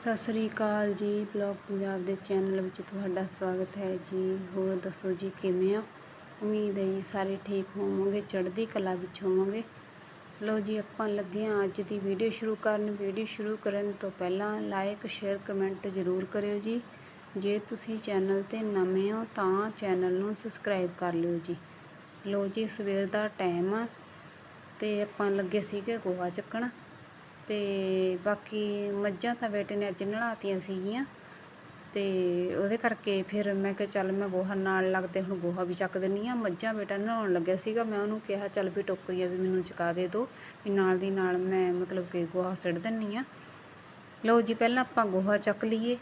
ਸਤਿ ਸ੍ਰੀ ਅਕਾਲ ਜੀ ਬਲੌਗ ਪੰਜਾਬ ਦੇ ਚੈਨਲ ਵਿੱਚ ਤੁਹਾਡਾ ਸਵਾਗਤ ਹੈ ਜੀ। ਹੋਰ ਦੱਸੋ ਜੀ ਕਿਵੇਂ ਆ ਉਮੀਦ ਹੈ ਜੀ ਸਾਰੇ ਠੀਕ ਹੋਵੋਗੇ, ਚੜ੍ਹਦੀ ਕਲਾ ਵਿੱਚ ਹੋਵੋਗੇ। ਲੋ ਜੀ ਆਪਾਂ ਲੱਗੇ ਹਾਂ ਅੱਜ ਦੀ ਵੀਡੀਓ ਸ਼ੁਰੂ ਕਰਨ। ਵੀਡੀਓ ਸ਼ੁਰੂ ਕਰਨ ਤੋਂ ਪਹਿਲਾਂ ਲਾਈਕ ਸ਼ੇਅਰ ਕਮੈਂਟ ਜ਼ਰੂਰ ਕਰਿਓ ਜੀ। ਜੇ ਤੁਸੀਂ ਚੈਨਲ ਤੇ ਨਵੇਂ ਹੋ ਤਾਂ ਚੈਨਲ ਨੂੰ ਸਬਸਕ੍ਰਾਈਬ ਕਰ ਲਿਓ ਜੀ। ਲੋ ਜੀ ਸਵੇਰ ਦਾ ਟਾਈਮ ਆ ਤੇ ਆਪਾਂ ਲੱਗੇ ਸੀਗੇ ਗੋਹਾ ਚੱਕਣ। ਤੇ ਬਾਕੀ ਮੱਝਾਂ ਤਾਂ ਬੇਟੇ ਨੇ ਅੱਜ ਨਲਾਤੀਆਂ ਸੀਗੀਆਂ ਤੇ ਉਹਦੇ ਕਰਕੇ ਫਿਰ ਮੈਂ ਕਿਹਾ ਚੱਲ ਮੈਂ ਗੋਹਾ ਨਾਲ ਲੱਗਦੇ ਹੁਣ ਗੋਹਾ ਵੀ ਚੱਕ ਦਿੰਨੀ ਆ ਮੱਝਾਂ ਬੇਟਾ ਨਹਾਉਣ ਲੱਗਿਆ ਸੀਗਾ, ਮੈਂ ਉਹਨੂੰ ਕਿਹਾ ਚੱਲ ਵੀ ਟੋਕਰੀਆਂ ਵੀ ਮੈਨੂੰ ਚੁਕਾ ਦੇ ਦਿਓ ਵੀ ਨਾਲ ਦੀ ਨਾਲ ਮੈਂ ਮਤਲਬ ਕਿ ਗੋਹਾ ਸਿੱਟ ਦਿੰਨੀ ਆ ਲਓ ਜੀ, ਪਹਿਲਾਂ ਆਪਾਂ ਗੋਹਾ ਚੱਕ ਲਈਏ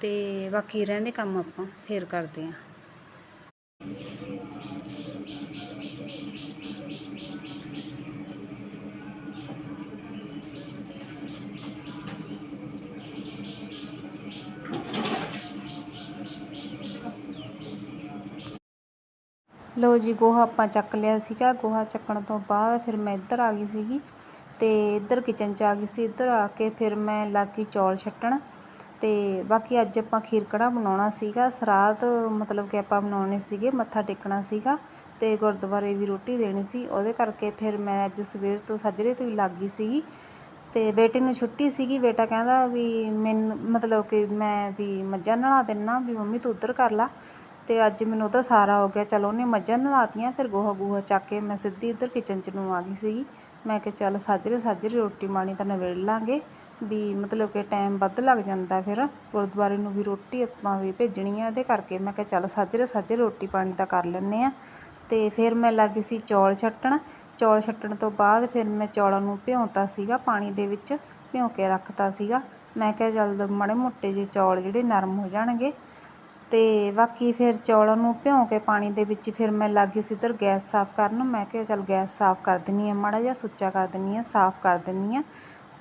ਤੇ ਬਾਕੀ ਰਹਿੰਦੇ ਕੰਮ ਆਪਾਂ, ਫੇਰ ਕਰਦੇ ਆਂ ਲਓ ਜੀ, ਗੋਹਾ ਆਪਾਂ ਚੱਕ ਲਿਆ ਸੀਗਾ। ਗੋਹਾ ਚੱਕਣ ਤੋਂ ਬਾਅਦ ਫਿਰ ਮੈਂ ਇੱਧਰ ਆ ਗਈ ਸੀਗੀ ਤੇ ਇੱਧਰ ਕਿਚਨ 'ਚ ਆ ਗਈ ਸੀ। ਇੱਧਰ ਆ ਕੇ ਫਿਰ ਮੈਂ ਲੱਗ ਚੌਲ ਛੱਟਣ ਤੇ ਬਾਕੀ ਅੱਜ ਆਪਾਂ ਖੀਰ ਕੜਾ ਬਣਾਉਣਾ ਸੀਗਾ। ਸਰਾਧ ਮਤਲਬ ਕਿ ਆਪਾਂ ਬਣਾਉਣੇ ਸੀਗੇ, ਮੱਥਾ ਟੇਕਣਾ ਸੀਗਾ ਤੇ ਗੁਰਦੁਆਰੇ ਵੀ ਰੋਟੀ ਦੇਣੀ ਸੀ। ਉਹਦੇ ਕਰਕੇ ਫਿਰ ਮੈਂ ਅੱਜ ਸਵੇਰ ਤੋਂ ਸੱਜਰੇ ਤੋਂ ਹੀ ਲੱਗ ਗਈ ਸੀਗੀ ਤੇ ਬੇਟੇ ਨੂੰ ਛੁੱਟੀ ਸੀਗੀ। ਬੇਟਾ ਕਹਿੰਦਾ ਵੀ ਮੈਨੂੰ ਮਤਲਬ ਕਿ ਮੈਂ ਵੀ ਮੱਝਾਂ ਨਲਾ ਦੇਣਾ ਵੀ ਮੰਮੀ ਤੂੰ ਉੱਧਰ ਕਰ ਲਾ। ਤੇ ਅੱਜ ਮੈਨੂੰ ਉਹਦਾ ਸਾਰਾ ਹੋ ਗਿਆ। ਚਲ ਉਹਨੇ ਮੱਝਾਂ ਨਲਾਤੀਆਂ, ਫਿਰ ਗੋਹਾ ਗੂਹਾ ਚੱਕ ਕੇ ਮੈਂ ਸਿੱਧੀ ਇੱਧਰ ਕਿਚਨ 'ਚ ਨੂੰ ਆ ਗਈ ਸੀਗੀ। ਮੈਂ ਕਿਹਾ ਚੱਲ ਸਾਜਰੇ ਸਾਜਰੇ ਰੋਟੀ ਪਾਣੀ ਤਾਂ ਨਵੇੜ ਲਾਂਗੇ ਵੀ ਮਤਲਬ ਕਿ ਟਾਈਮ ਵੱਧ ਲੱਗ ਜਾਂਦਾ ਫਿਰ। ਗੁਰਦੁਆਰੇ ਨੂੰ ਵੀ ਰੋਟੀ ਆਪਾਂ ਵੀ ਭੇਜਣੀ ਆ ਇਹਦੇ ਕਰਕੇ। ਮੈਂ ਕਿਹਾ ਚੱਲ ਸਾਜਰੇ ਸਾਜਰੇ ਰੋਟੀ ਪਾਣੀ ਤਾਂ ਕਰ ਲੈਂਦੇ ਆ। ਤੇ ਫਿਰ ਮੈਂ ਲੱਗ ਗਈ ਸੀ ਚੌਲ ਛੱਟਣ। ਚੌਲ ਛੱਟਣ ਤੋਂ ਬਾਅਦ ਫਿਰ ਮੈਂ ਚੌਲਾਂ ਨੂੰ ਭਿਉਂਤਾ ਸੀਗਾ ਪਾਣੀ ਦੇ ਵਿੱਚ ਭਿਉਂ ਕੇ ਰੱਖਤਾ ਸੀਗਾ। ਮੈਂ ਕਿਹਾ ਜਲਦ ਮਾੜੇ ਮੋਟੇ ਜਿਹੇ ਚੌਲ ਜਿਹੜੇ ਨਰਮ ਹੋ ਜਾਣਗੇ ਤੇ ਬਾਕੀ ਫਿਰ ਚੌਲਾਂ ਨੂੰ ਭਿਉਂ ਕੇ ਪਾਣੀ ਦੇ ਵਿੱਚ ਫਿਰ ਮੈਂ ਲੱਗ ਗਈ ਸੀ ਇੱਧਰ ਗੈਸ ਸਾਫ਼ ਕਰਨ। ਮੈਂ ਕਿਹਾ ਚੱਲ ਗੈਸ ਸਾਫ਼ ਕਰ ਦਿੰਨੀ ਆ, ਮਾੜਾ ਜਿਹਾ ਸੁੱਚਾ ਕਰ ਦਿੰਨੀ ਆ, ਸਾਫ਼ ਕਰ ਦਿੰਨੀ ਆ।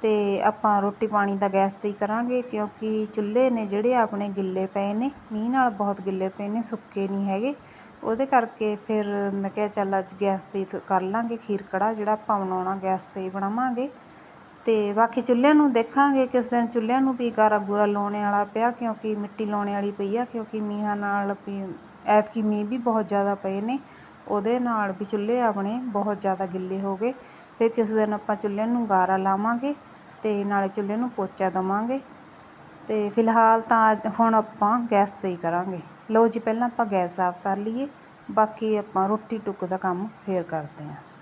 ਤੇ ਆਪਾਂ ਰੋਟੀ ਪਾਣੀ ਦਾ ਗੈਸ ਤੇ ਹੀ ਕਰਾਂਗੇ ਕਿਉਂਕਿ ਚੁੱਲ੍ਹੇ ਨੇ ਜਿਹੜੇ ਆਪਣੇ ਗਿੱਲੇ ਪਏ ਨੇ, ਮੀਂਹ ਨਾਲ ਬਹੁਤ ਗਿੱਲੇ ਪਏ ਨੇ, ਸੁੱਕੇ ਨਹੀਂ ਹੈਗੇ। ਉਹਦੇ ਕਰਕੇ ਫਿਰ ਮੈਂ ਕਿਹਾ ਚੱਲ ਅੱਜ ਗੈਸ ਤੇ ਹੀ ਕਰ ਲਾਂਗੇ ਖੀਰ ਕੜਾ ਜਿਹੜਾ ਆਪਾਂ ਬਣਾਉਣਾ ਗੈਸ ਤੇ ਹੀ ਬਣਾਵਾਂਗੇ। ਅਤੇ ਬਾਕੀ ਚੁੱਲ੍ਹਿਆਂ ਨੂੰ ਦੇਖਾਂਗੇ ਕਿਸ ਦਿਨ ਚੁੱਲ੍ਹਿਆਂ ਨੂੰ ਵੀ ਗਾਰਾ ਗੂਰਾ ਲਾਉਣੇ ਵਾਲਾ ਪਿਆ, ਕਿਉਂਕਿ ਮਿੱਟੀ ਲਾਉਣੇ ਵਾਲੀ ਪਈ ਆ, ਕਿਉਂਕਿ ਮੀਂਹਾਂ ਨਾਲ ਵੀ ਐਤਕੀ ਮੀਂਹ ਵੀ ਬਹੁਤ ਜ਼ਿਆਦਾ ਪਏ ਨੇ। ਉਹਦੇ ਨਾਲ ਵੀ ਚੁੱਲ੍ਹੇ ਆਪਣੇ ਬਹੁਤ ਜ਼ਿਆਦਾ ਗਿੱਲੇ ਹੋ ਗਏ। ਫਿਰ ਕਿਸ ਦਿਨ ਆਪਾਂ ਚੁੱਲ੍ਹਿਆਂ ਨੂੰ ਗਾਰਾ ਲਾਵਾਂਗੇ ਅਤੇ ਨਾਲੇ ਚੁੱਲ੍ਹੇ ਨੂੰ ਪੋਚਾ ਦੇਵਾਂਗੇ। ਅਤੇ ਫਿਲਹਾਲ ਤਾਂ ਹੁਣ ਆਪਾਂ ਗੈਸ ਤੇ ਹੀ ਕਰਾਂਗੇ। ਲਓ ਜੀ, ਪਹਿਲਾਂ ਆਪਾਂ ਗੈਸ ਸਾਫ਼ ਕਰ ਲਈਏ। ਬਾਕੀ ਆਪਾਂ ਰੋਟੀ ਟੁੱਕ ਦਾ ਕੰਮ ਫੇਰ ਕਰਦੇ ਹਾਂ।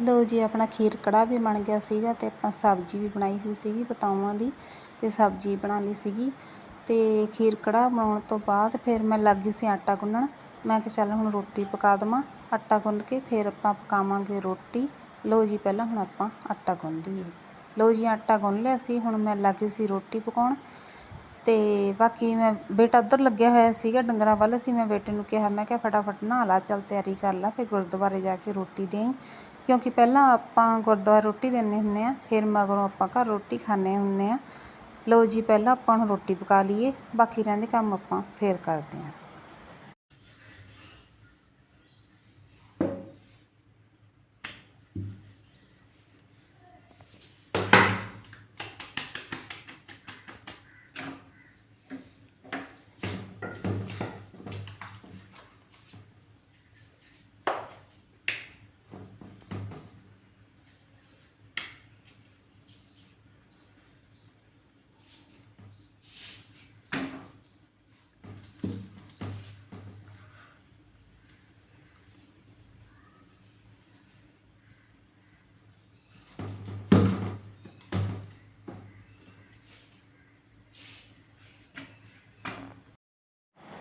ਲਓ ਜੀ, ਆਪਣਾ ਖੀਰ ਕੜਾ ਵੀ ਬਣ ਗਿਆ ਸੀਗਾ ਤੇ ਆਪਾਂ ਸਬਜ਼ੀ ਵੀ ਬਣਾਈ ਹੋਈ ਸੀਗੀ ਬਤਾਵਾਂ ਦੀ ਤੇ ਸਬਜ਼ੀ ਬਣਾ ਲਈ ਸੀਗੀ ਤੇ ਖੀਰ ਕੜਾ ਬਣਾਉਣ ਤੋਂ ਬਾਅਦ ਫਿਰ ਮੈਂ ਲੱਗ ਗਈ ਸੀ ਆਟਾ ਗੁੰਨਣ। ਮੈਂ ਕਿਹਾ ਚੱਲ ਹੁਣ ਰੋਟੀ ਪਕਾ ਦੇਵਾਂ। ਆਟਾ ਗੁੰਨ ਕੇ ਫਿਰ ਆਪਾਂ ਪਕਾਵਾਂਗੇ ਰੋਟੀ। ਲਓ ਜੀ, ਪਹਿਲਾਂ ਹੁਣ ਆਪਾਂ ਆਟਾ ਗੁੰਨ ਲਈਏ। ਲਓ ਜੀ, ਆਟਾ ਗੁੰਨ ਲਿਆ ਸੀ, ਹੁਣ ਮੈਂ ਲੱਗ ਗਈ ਸੀ ਰੋਟੀ ਪਕਾਉਣ। ਤੇ ਬਾਕੀ ਮੈਂ ਬੇਟਾ ਉੱਧਰ ਲੱਗਿਆ ਹੋਇਆ ਸੀਗਾ ਡੰਗਰਾਂ ਵੱਲ। ਸੀ ਮੈਂ ਬੇਟੇ ਨੂੰ ਕਿਹਾ, ਮੈਂ ਕਿਹਾ ਫਟਾਫਟ ਨਹਾ ਲਾ, ਚੱਲ ਤਿਆਰੀ ਕਰ ਲਾ, ਫਿਰ ਗੁਰਦੁਆਰੇ ਜਾ ਕੇ ਰੋਟੀ ਦੇਈ। ਕਿਉਂਕਿ ਪਹਿਲਾਂ ਆਪਾਂ ਗੁਰਦੁਆਰਾ ਰੋਟੀ ਦਿੰਦੇ ਹੁੰਦੇ ਆ ਫਿਰ ਮਗਰੋਂ ਆਪਾਂ ਘਰ ਰੋਟੀ ਖਾਂਦੇ ਹੁੰਦੇ ਆ ਲਓ ਜੀ, ਪਹਿਲਾਂ ਆਪਾਂ ਹੁਣ ਰੋਟੀ ਪਕਾ ਲਈਏ, ਬਾਕੀ ਰਹਿੰਦੇ ਕੰਮ ਆਪਾਂ ਫਿਰ ਕਰਦੇ ਹਾਂ।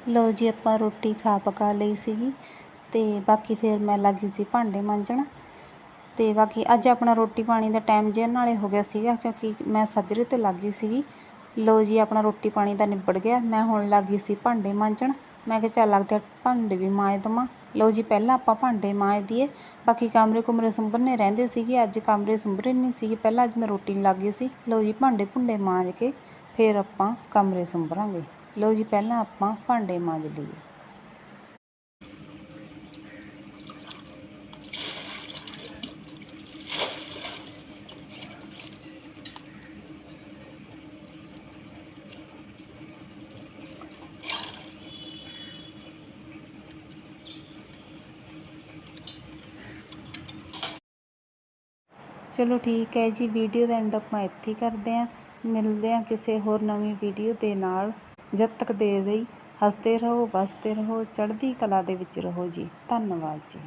ਲਓ ਜੀ, ਆਪਾਂ ਰੋਟੀ ਖਾ ਪਕਾ ਲਈ ਸੀਗੀ ਤੇ ਬਾਕੀ ਫਿਰ ਮੈਂ ਲੱਗੀ ਸੀ ਭਾਂਡੇ ਮਾਂਜਣ। ਤੇ ਬਾਕੀ ਅੱਜ ਆਪਣਾ ਰੋਟੀ ਪਾਣੀ ਦਾ ਟਾਈਮ ਜੇ ਨਾਲੇ ਹੋ ਗਿਆ ਸੀਗਾ ਕਿਉਂਕਿ ਮੈਂ ਸੱਜਰੇ ਤੇ ਲੱਗ ਗਈ ਸੀਗੀ। ਲਓ ਜੀ, ਆਪਣਾ ਰੋਟੀ ਪਾਣੀ ਦਾ ਨਿਬੜ ਗਿਆ। ਮੈਂ ਹੁਣ ਲੱਗੀ ਸੀ ਭਾਂਡੇ ਮਾਂਜਣ। ਮੈਂ ਕਿਹਾ ਚੱਲ ਲੱਗਦੇ ਭਾਂਡੇ ਵੀ ਮਾਂਜ ਦੇਵਾਂ। ਲਓ ਜੀ, ਪਹਿਲਾਂ ਆਪਾਂ ਭਾਂਡੇ ਮਾਂਜ ਦਈਏ ਬਾਕੀ ਕਮਰੇ ਕੁਮਰੇ ਸੰਭਰਨੇ ਰਹਿੰਦੇ ਸੀਗੇ। ਅੱਜ ਕਮਰੇ ਸੰਭਰੇ ਨਹੀਂ ਸੀਗੇ। ਪਹਿਲਾਂ ਅੱਜ ਮੈਂ ਰੋਟੀ ਨੂੰ ਲੱਗ ਗਈ ਸੀ। ਲਓ ਜੀ, ਭਾਂਡੇ ਭੁੰਡੇ ਮਾਂਜ ਕੇ ਫਿਰ ਆਪਾਂ ਕਮਰੇ ਸੰਭਰਾਂਗੇ। ਲਓ ਜੀ, ਪਹਿਲਾਂ ਆਪਾਂ ਭਾਂਡੇ ਮਾਂਜ ਲਈਏ। ਚਲੋ ਠੀਕ ਹੈ ਜੀ, ਵੀਡੀਓ ਦਾ ਐਂਡ ਆਪਾਂ ਇੱਥੇ ਹੀ ਕਰਦੇ ਹਾਂ। ਮਿਲਦੇ ਹਾਂ ਕਿਸੇ ਹੋਰ ਨਵੀਂ ਵੀਡੀਓ ਦੇ ਨਾਲ। ਜਦ ਤੱਕ ਦੇ ਲਈ ਹੱਸਦੇ ਰਹੋ, ਵਸਦੇ ਰਹੋ, ਚੜ੍ਹਦੀ ਕਲਾ ਦੇ ਵਿੱਚ ਰਹੋ ਜੀ। ਧੰਨਵਾਦ ਜੀ।